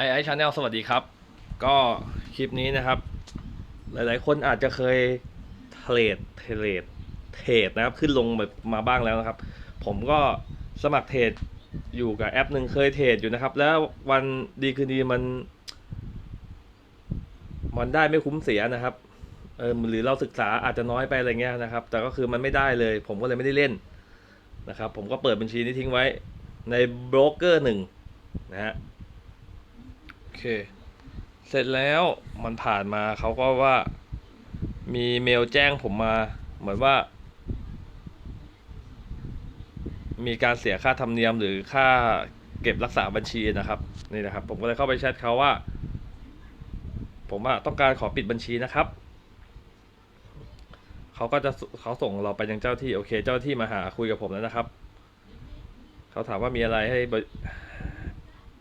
ไอไอชาแนลสวัสดีครับ ก็คลิปนี้นะครับ หลายๆ คนอาจจะเคยเทรดเทรดเทรดนะครับ ขึ้นลงแบบมาบ้างแล้วนะครับ ผมก็สมัครเทรดอยู่กับแอปหนึ่งเคยเทรดอยู่นะครับ แล้ววันดีคืนดีมัน มันได้ไม่คุ้มเสียนะครับเออหรือเราศึกษาอาจจะน้อยไปอะไรเงี้ยนะครับ แต่ก็คือมันไม่ได้เลย ผมก็เลยไม่ได้เล่นนะครับ ผมก็เปิดบัญชีนี้ทิ้งไว้ในโบรกเกอร์หนึ่งนะฮะ เค เสร็จแล้วมันผ่านมาเขาก็ว่ามีเมลแจ้งผมมา เหมือนว่า มีการเสียค่าธรรมเนียมหรือค่าเก็บรักษาบัญชีนะครับนี่นะครับ ผมก็เลยเข้าไปแชทเขาว่า ผมว่าต้องการขอปิดบัญชีนะครับเขาก็จะเขาส่งเราไปยังเจ้าที่โอเค เจ้าที่มาหาคุยกับผมแล้วนะครับเขาถามว่ามีอะไรให้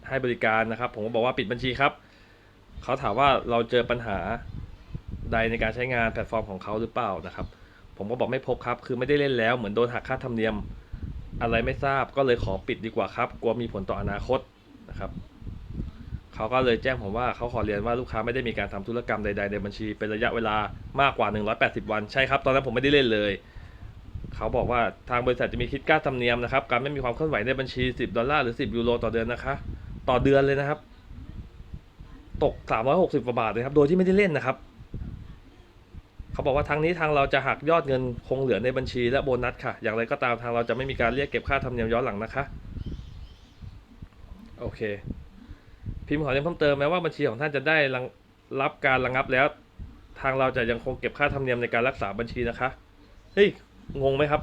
ให้บริการนะครับ ผมก็บอกว่าปิดบัญชีครับ เขาถามว่าเราเจอปัญหาใดในการใช้งานแพลตฟอร์มของเขาหรือเปล่านะครับ ผมก็บอกไม่พบครับ คือไม่ได้เล่นแล้วเหมือนโดนหักค่าธรรมเนียม อะไรไม่ทราบก็เลยขอปิดดีกว่าครับ กลัวมีผลต่ออนาคตนะครับเขาก็เลยแจ้งผมว่าเขาขอเรียนว่าลูกค้าไม่ได้มีการทำธุรกรรมใด ๆ ในบัญชีเป็นระยะเวลามากกว่า 180 วันใช่ครับตอนนั้นผมไม่ได้เล่นเลยเขาบอกว่าทางบริษัทจะมีคิดค่าธรรมเนียมนะครับ การไม่มีความเคลื่อนไหวในบัญชี 10 ดอลลาร์หรือ 10 ยูโรต่อเดือนนะคะ ต่อเดือนเลยนะครับ ตก 360กว่าบาทเลยครับ โดยที่ไม่ได้เล่นนะครับ เขาบอกว่าทางนี้ทางเราจะหักยอดเงินคงเหลือในบัญชีและโบนัสค่ะ อย่างไรก็ตามทางเราจะไม่มีการเรียกเก็บค่าธรรมเนียมย้อนหลังนะคะ โอเค พิมพ์ขอเรียนเพิ่มเติมแม้ว่าบัญชีของท่านจะได้รับการระงับแล้ว ทางเราจะยังคงเก็บค่าธรรมเนียมในการรักษาบัญชีนะคะเฮ้ยงงไหมครับ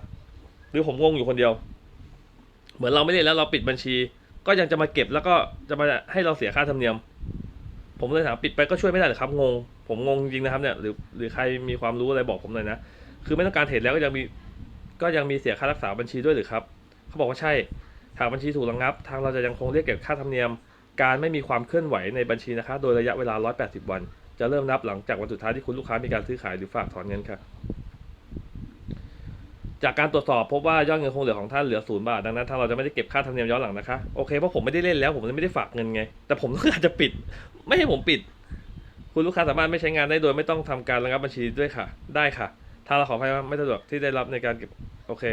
หรือผมงงอยู่คนเดียว เหมือนเราไม่ได้แล้วเราปิดบัญชี ก็ยังจะมาเก็บแล้วก็จะมาให้เราเสียค่าธรรมเนียม ผมเลยถามปิดไปก็ช่วยไม่ได้หรอครับงง ผมงงจริงนะครับเนี่ยหรือหรือใครมีความรู้อะไรบอกผมหน่อยนะคือไม่ต้องการเทรดแล้วก็ยังมีก็ยังมีเสียค่ารักษาบัญชีด้วยหรือครับเขาบอกว่าใช่หากบัญชีถูกระงับ ทางเราจะยังคงเรียกเก็บค่าธรรมเนียม การไม่มีความเคลื่อนไหวในบัญชีนะคะ โดยระยะเวลา 180 วัน จะเริ่มนับหลังจากวันสุดท้ายที่คุณลูกค้ามีการซื้อขายหรือฝากถอนเงินค่ะ จากการตรวจสอบพบว่ายอดเงินคงเหลือของท่านเหลือศูนย์บาทดังนั้นทางเราจะไม่ได้เก็บค่าธรรมเนียมย้อนหลังนะคะโอเคเพราะผมไม่ได้เล่นแล้วผมเลยไม่ได้ฝากเงินไง แต่ผมต้องการจะปิด ไม่ให้ผมปิด คุณลูกค้าสามารถไม่ใช้งานได้โดยไม่ต้องทำการระงับบัญชีด้วยค่ะ ได้ค่ะถ้างเราขออภัยว่าไม่สะดวกที่ได้รับในการเก็บโอเค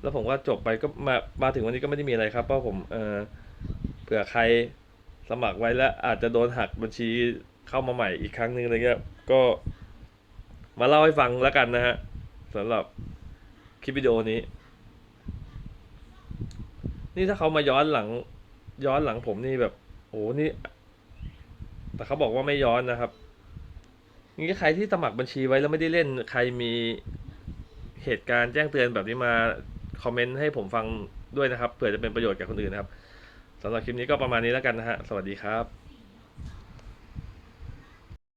แล้วผมก็จบไปก็มามาถึงวันนี้ก็ไม่ได้มีอะไรครับเพราะผมเออเผื่อใครสมัครไว้แล้วอาจจะโดนหักบัญชีเข้ามาใหม่อีกครั้งหนึ่งอะไรเงี้ยก็มาเล่าให้ฟังแล้วกันนะฮะสำหรับ คลิปวิดีโอนี้ นี่ถ้าเขามาย้อนหลัง ย้อนหลังผมนี่แบบโอ้นี่ แต่เขาบอกว่าไม่ย้อนนะครับงี้ใครที่สมัครบัญชีไว้แล้วไม่ได้เล่นใครมีเหตุการณ์แจ้งเตือนแบบนี้มาคอมเมนต์ให้ผมฟังด้วยนะครับเผื่อจะเป็นประโยชน์กับคนอื่นนะครับสำหรับคลิปนี้ก็ประมาณนี้แล้วกันนะฮะ สวัสดีครับ